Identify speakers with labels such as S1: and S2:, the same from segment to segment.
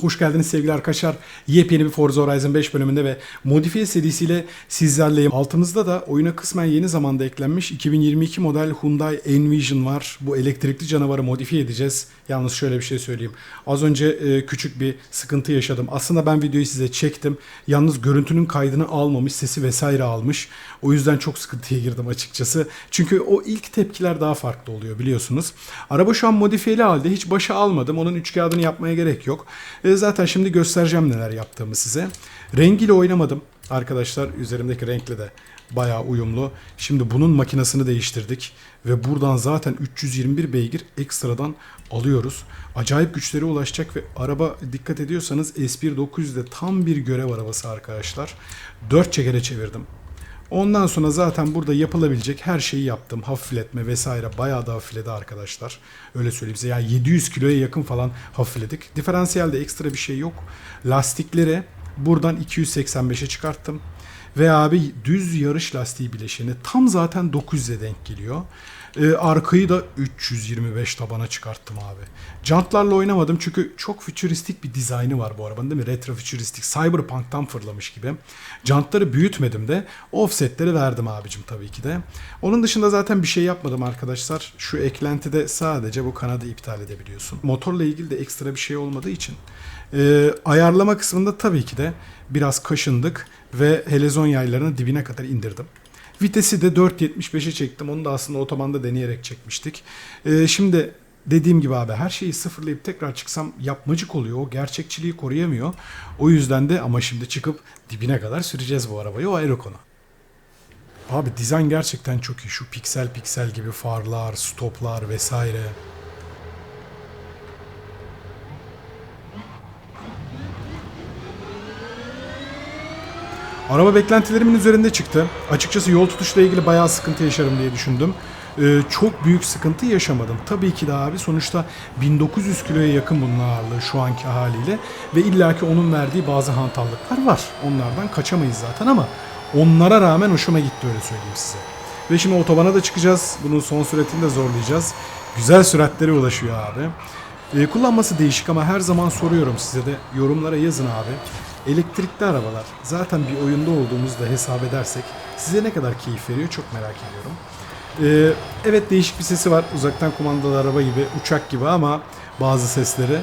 S1: Hoş geldiniz sevgili arkadaşlar. Yepyeni bir Forza Horizon 5 bölümünde ve modifiye serisiyle sizlerleyim. Altımızda da oyuna kısmen yeni zamanda eklenmiş 2022 model Hyundai Envision var. Bu elektrikli canavarı modifiye edeceğiz. Yalnız şöyle bir şey söyleyeyim. Az önce e, küçük bir sıkıntı yaşadım. Aslında ben videoyu size çektim. Yalnız görüntünün kaydını almamış, sesi vesaire almış. O yüzden çok sıkıntıya girdim açıkçası. Çünkü o ilk tepkiler daha farklı oluyor biliyorsunuz. Araba şu an modifiyeli halde. Hiç başa almadım. Onun üç kağıdını yapmaya gerek yok. E, zaten şimdi göstereceğim neler yaptığımı size. Rengiyle oynamadım. Arkadaşlar üzerimdeki renkle de bayağı uyumlu. Şimdi bunun makinasını değiştirdik. Ve buradan zaten 321 beygir ekstradan alıyoruz. Acayip güçlere ulaşacak ve araba dikkat ediyorsanız S1 900'de tam bir görev arabası arkadaşlar. 4 çekere çevirdim. Ondan sonra zaten burada yapılabilecek her şeyi yaptım. Hafifletme vesaire bayağı da hafifledi arkadaşlar. Öyle söyleyeyim size. Yani 700 kiloya yakın falan hafifledik. Diferansiyelde ekstra bir şey yok. Lastikleri buradan 285'e çıkarttım. Ve abi düz yarış lastiği bileşeni tam zaten 900'e denk geliyor. Ee, arkayı da 325 tabana çıkarttım abi. Jantlarla oynamadım çünkü çok fütüristik bir dizaynı var bu arabanın değil mi? Retro fütüristik. Cyberpunk'tan fırlamış gibi. Jantları büyütmedim de offsetleri verdim abicim tabii ki de. Onun dışında zaten bir şey yapmadım arkadaşlar. Şu eklentide sadece bu kanadı iptal edebiliyorsun. Motorla ilgili de ekstra bir şey olmadığı için e, ayarlama kısmında tabii ki de biraz kaşındık ve helezon yaylarını dibine kadar indirdim. Vitesi de 4.75'e çektim. Onu da aslında otobanda deneyerek çekmiştik. Ee, şimdi dediğim gibi abi her şeyi sıfırlayıp tekrar çıksam yapmacık oluyor. O gerçekçiliği koruyamıyor. O yüzden de ama şimdi çıkıp dibine kadar süreceğiz bu arabayı. O ayrı konu. Abi dizayn gerçekten çok iyi. Şu piksel piksel gibi farlar, stoplar vesaire. Araba beklentilerimin üzerinde çıktı. Açıkçası yol tutuşla ilgili bayağı sıkıntı yaşarım diye düşündüm. Ee, çok büyük sıkıntı yaşamadım. Tabii ki de abi sonuçta 1900 kiloya yakın bunun ağırlığı şu anki haliyle ve illaki onun verdiği bazı hantallıklar var. Onlardan kaçamayız zaten ama onlara rağmen hoşuma gitti öyle söyleyeyim size. Ve şimdi otobana da çıkacağız. Bunun son süratini de zorlayacağız. Güzel süratlere ulaşıyor abi. Ee, kullanması değişik ama her zaman soruyorum size de yorumlara yazın abi. Elektrikli arabalar zaten bir oyunda olduğumuzda hesap edersek size ne kadar keyif veriyor çok merak ediyorum. Ee, evet değişik bir sesi var uzaktan kumandalı araba gibi uçak gibi ama bazı sesleri.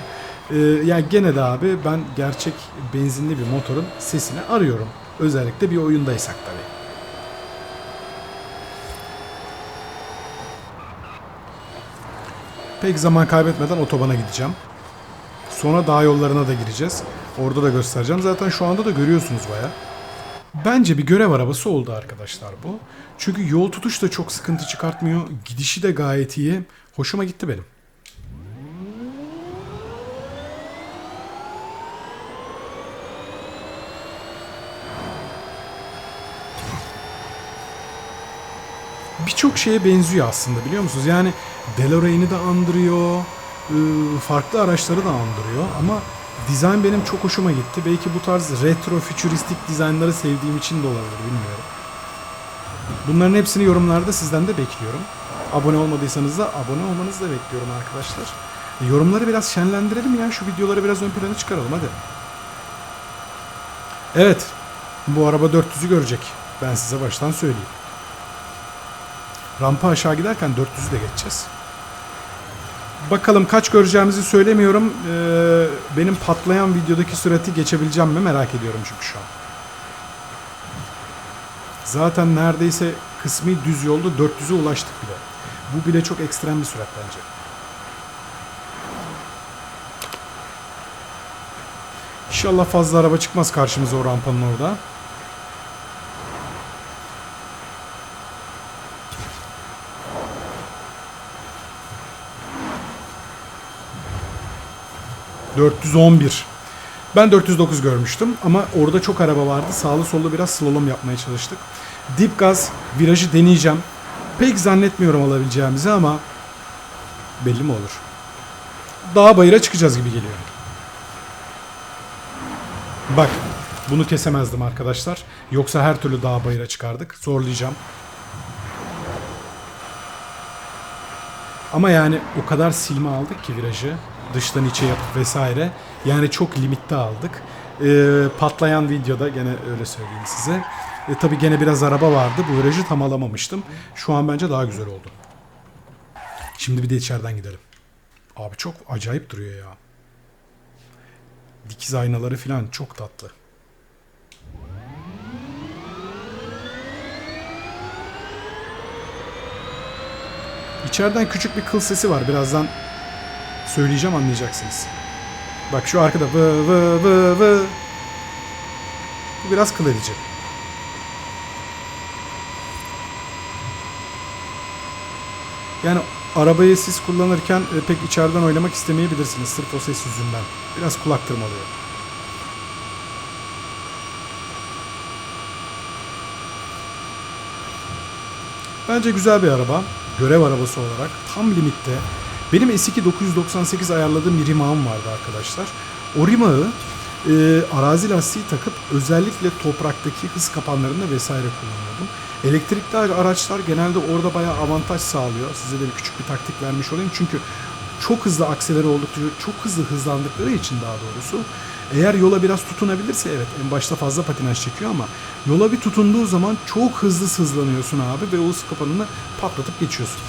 S1: Ee, yani gene de abi ben gerçek benzinli bir motorun sesini arıyorum. Özellikle bir oyundaysak tabii. Pek zaman kaybetmeden otobana gideceğim. Sonra dağ yollarına da gireceğiz. Orada da göstereceğim. Zaten şu anda da görüyorsunuz baya. Bence bir görev arabası oldu arkadaşlar bu. Çünkü yol tutuş da çok sıkıntı çıkartmıyor. Gidişi de gayet iyi. Hoşuma gitti benim. Birçok şeye benziyor aslında biliyor musunuz? Yani DeLorean'i de andırıyor, farklı araçları da andırıyor ama dizayn benim çok hoşuma gitti. Belki bu tarz retro fütüristik dizaynları sevdiğim için de olabilir bilmiyorum. Bunların hepsini yorumlarda sizden de bekliyorum. Abone olmadıysanız da abone olmanızı da bekliyorum arkadaşlar. E, Yorumları biraz şenlendirelim ya. Şu videoları biraz ön plana çıkaralım hadi. Evet. Bu araba 400'ü görecek. Ben size baştan söyleyeyim. Rampa aşağı giderken 400'ü de geçeceğiz. Bakalım kaç göreceğimizi söylemiyorum. Ee, benim patlayan videodaki sürati geçebileceğim mi merak ediyorum çünkü şu an. Zaten neredeyse kısmi düz yolda 400'e ulaştık bile. Bu bile çok ekstrem bir sürat bence. İnşallah fazla araba çıkmaz karşımıza o rampanın orada. ...411. Ben 409 görmüştüm ama orada çok araba vardı. Sağlı sollu biraz slalom yapmaya çalıştık. Dip gaz virajı deneyeceğim. Pek zannetmiyorum alabileceğimizi ama... ...belli mi olur? Dağ bayıra çıkacağız gibi geliyor. Bak bunu kesemezdim arkadaşlar. Yoksa her türlü dağ bayıra çıkardık. Zorlayacağım. Ama yani o kadar silme aldık ki virajı. Dıştan içe yapıp vesaire. Yani çok limitte aldık. Ee, patlayan videoda gene öyle söyleyeyim size. E, tabii gene biraz araba vardı. Bu virajı tam alamamıştım. Şu an bence daha güzel oldu. Şimdi bir de içeriden gidelim. Abi çok acayip duruyor ya. Dikiz aynaları falan çok tatlı. İçeriden küçük bir kıl sesi var. Birazdan söyleyeceğim anlayacaksınız. Bak şu arkada vı vı vı vı. Bu biraz kıl edici. Yani arabayı siz kullanırken e, pek içeriden oynamak istemeyebilirsiniz sırf o ses yüzünden. Biraz kulak tırmalıyor. Bence güzel bir araba. Görev arabası olarak tam limitte. Benim S2 998 ayarladığım bir rimağım vardı arkadaşlar. O rimağı e, arazi lastiği takıp özellikle topraktaki hız kapanlarında vesaire kullanıyordum. Elektrikli araçlar genelde orada bayağı avantaj sağlıyor. Size de bir küçük bir taktik vermiş olayım. Çünkü çok hızlı akseleri oldukça, çok hızlı hızlandıkları için daha doğrusu eğer yola biraz tutunabilirse evet en başta fazla patinaj çekiyor ama yola bir tutunduğu zaman çok hızlı hızlanıyorsun abi ve o hız kapanını patlatıp geçiyorsun.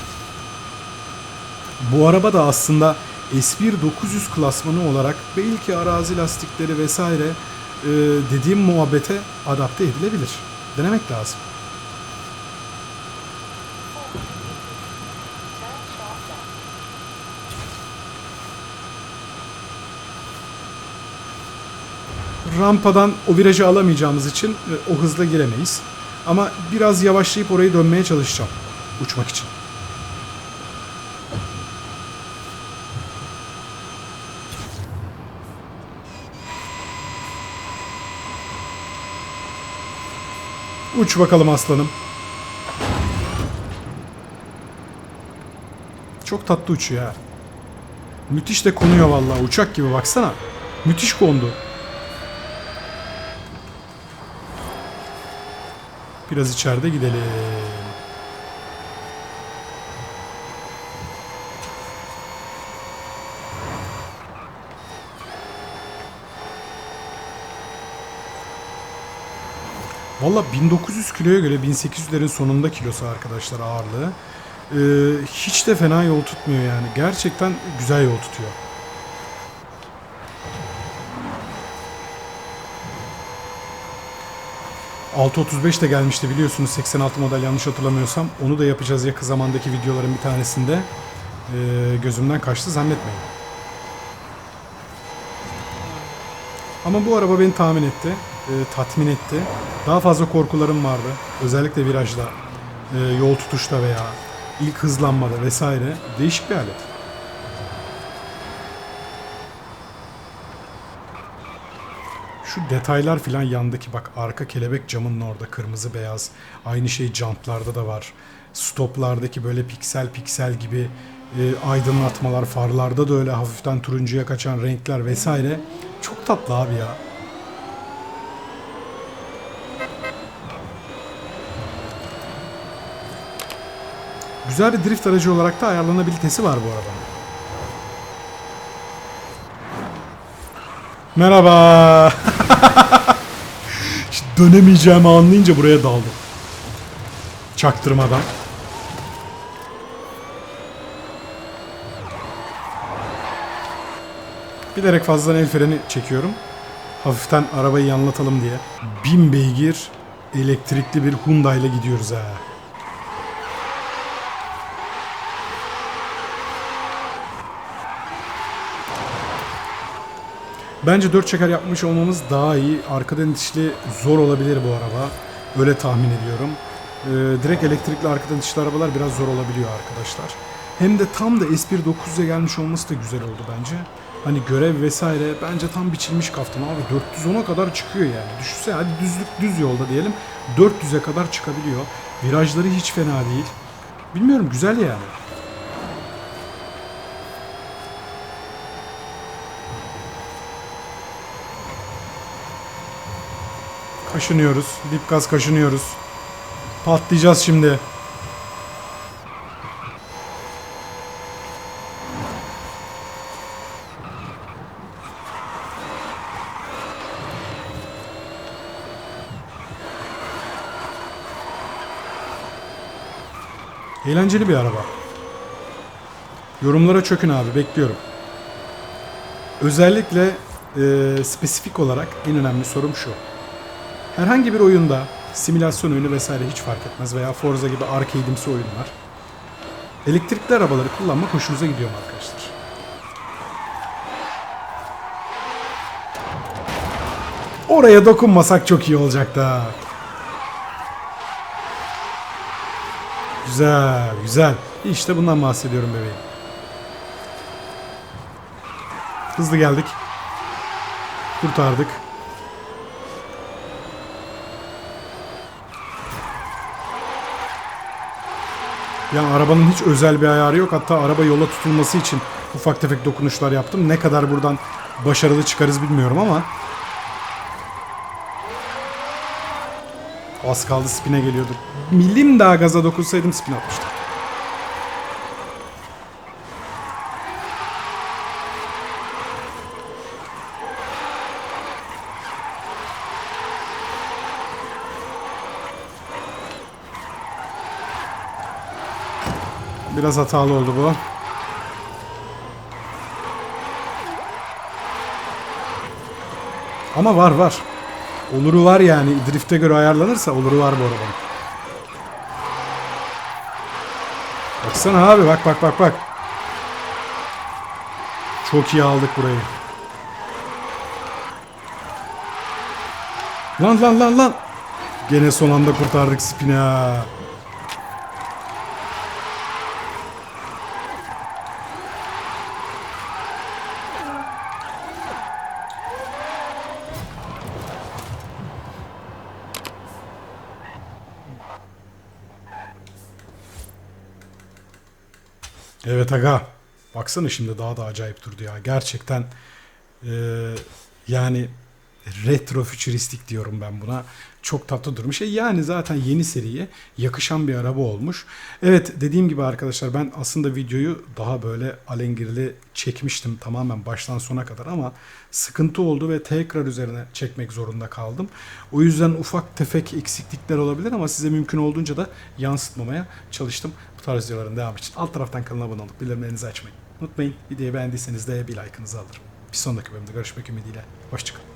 S1: Bu araba da aslında S1 900 klasmanı olarak belki arazi lastikleri vesaire e, dediğim muhabbete adapte edilebilir. Denemek lazım. Rampadan o virajı alamayacağımız için e, o hızla giremeyiz. Ama biraz yavaşlayıp orayı dönmeye çalışacağım uçmak için. Uç bakalım aslanım. Çok tatlı uçuyor ha. Müthiş de konuyor vallahi uçak gibi baksana. Müthiş kondu. Biraz içeride gidelim. Valla 1900 kiloya göre 1800'lerin sonunda kilosu arkadaşlar ağırlığı. Ee, hiç de fena yol tutmuyor yani. Gerçekten güzel yol tutuyor. ...6.35 de gelmişti biliyorsunuz 86 model yanlış hatırlamıyorsam. Onu da yapacağız yakın zamandaki videoların bir tanesinde. Ee, gözümden kaçtı zannetmeyin. Ama bu araba beni tahmin etti. E, tatmin etti. Daha fazla korkularım vardı. Özellikle virajda, e, yol tutuşta veya ilk hızlanmada vesaire. Değişik bir alet. Şu detaylar filan yandaki bak arka kelebek camının orada kırmızı beyaz. Aynı şey jantlarda da var. Stoplardaki böyle piksel piksel gibi e, aydınlatmalar farlarda da öyle hafiften turuncuya kaçan renkler vesaire. Çok tatlı abi ya. Güzel bir drift aracı olarak da ayarlanabilitesi var bu arabanın. Merhaba. Dönemeyeceğimi anlayınca buraya daldım. Çaktırmadan. Bilerek fazladan el freni çekiyorum. Hafiften arabayı yanlatalım diye. Bin beygir elektrikli bir Hyundai ile gidiyoruz ha. Bence 4 çeker yapmış olmamız daha iyi. Arkadan itişli zor olabilir bu araba. Öyle tahmin ediyorum. Ee, direkt elektrikli arkadan itişli arabalar biraz zor olabiliyor arkadaşlar. Hem de tam da S1 900'e gelmiş olması da güzel oldu bence. Hani görev vesaire bence tam biçilmiş kaftan abi 410'a kadar çıkıyor yani. Düşünsene hadi düzlük düz yolda diyelim 400'e kadar çıkabiliyor. Virajları hiç fena değil. Bilmiyorum güzel yani. Kaşınıyoruz. Dip gaz kaşınıyoruz. Patlayacağız şimdi. Eğlenceli bir araba. Yorumlara çökün abi bekliyorum. Özellikle e, spesifik olarak en önemli sorum şu. Herhangi bir oyunda simülasyon oyunu vesaire hiç fark etmez veya Forza gibi arcade'imsi oyunlar. Elektrikli arabaları kullanmak hoşunuza gidiyor mu arkadaşlar? Oraya dokunmasak çok iyi olacaktı ha. Güzel, güzel. İşte bundan bahsediyorum bebeğim. Hızlı geldik. Kurtardık. Yani arabanın hiç özel bir ayarı yok. Hatta araba yola tutulması için ufak tefek dokunuşlar yaptım. Ne kadar buradan başarılı çıkarız bilmiyorum ama Az kaldı spine geliyordu. Milim daha gaza dokunsaydım spin atmıştım. Biraz hatalı oldu bu. Ama var var. Oluru var yani. Drift'e göre ayarlanırsa oluru var bu arabanın. Baksana abi bak bak bak bak. Çok iyi aldık burayı. Lan lan lan lan. Gene son anda kurtardık spini Evet aga. Baksana şimdi daha da acayip durdu ya. Gerçekten eee, yani retro fütüristik diyorum ben buna. Çok tatlı durmuş. E yani zaten yeni seriye yakışan bir araba olmuş. Evet dediğim gibi arkadaşlar ben aslında videoyu daha böyle alengirli çekmiştim tamamen baştan sona kadar ama sıkıntı oldu ve tekrar üzerine çekmek zorunda kaldım. O yüzden ufak tefek eksiklikler olabilir ama size mümkün olduğunca da yansıtmamaya çalıştım. Tarz videoların devamı için alt taraftan kanala abone olup bildirimlerinizi açmayı unutmayın. Videoyu beğendiyseniz de bir like'ınızı alırım. Bir sonraki bölümde görüşmek ümidiyle. Hoşçakalın.